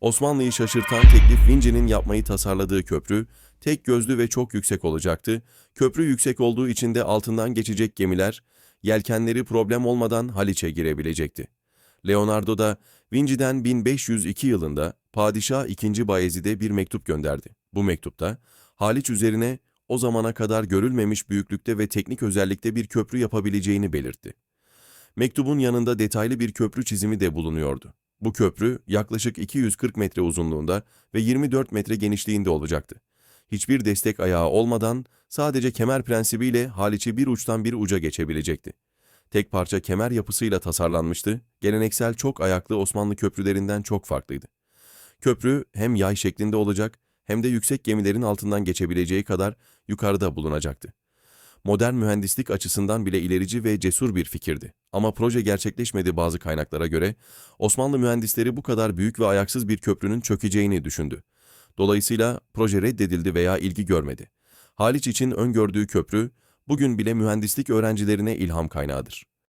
Osmanlı'yı şaşırtan teklif Vinci'nin yapmayı tasarladığı köprü, tek gözlü ve çok yüksek olacaktı. Köprü yüksek olduğu için de altından geçecek gemiler, yelkenleri problem olmadan Haliç'e girebilecekti. Leonardo da Vinci'den 1502 yılında Padişah II. Bayezid'e bir mektup gönderdi. Bu mektupta Haliç üzerine o zamana kadar görülmemiş büyüklükte ve teknik özellikte bir köprü yapabileceğini belirtti. Mektubun yanında detaylı bir köprü çizimi de bulunuyordu. Bu köprü yaklaşık 240 metre uzunluğunda ve 24 metre genişliğinde olacaktı. Hiçbir destek ayağı olmadan sadece kemer prensibiyle Haliç'i bir uçtan bir uca geçebilecekti. Tek parça kemer yapısıyla tasarlanmıştı, geleneksel çok ayaklı Osmanlı köprülerinden çok farklıydı. Köprü hem yay şeklinde olacak hem de yüksek gemilerin altından geçebileceği kadar yukarıda bulunacaktı. Modern mühendislik açısından bile ilerici ve cesur bir fikirdi. Ama proje gerçekleşmedi bazı kaynaklara göre. Osmanlı mühendisleri bu kadar büyük ve ayaksız bir köprünün çökeceğini düşündü. Dolayısıyla proje reddedildi veya ilgi görmedi. Haliç için öngördüğü köprü, bugün bile mühendislik öğrencilerine ilham kaynağıdır.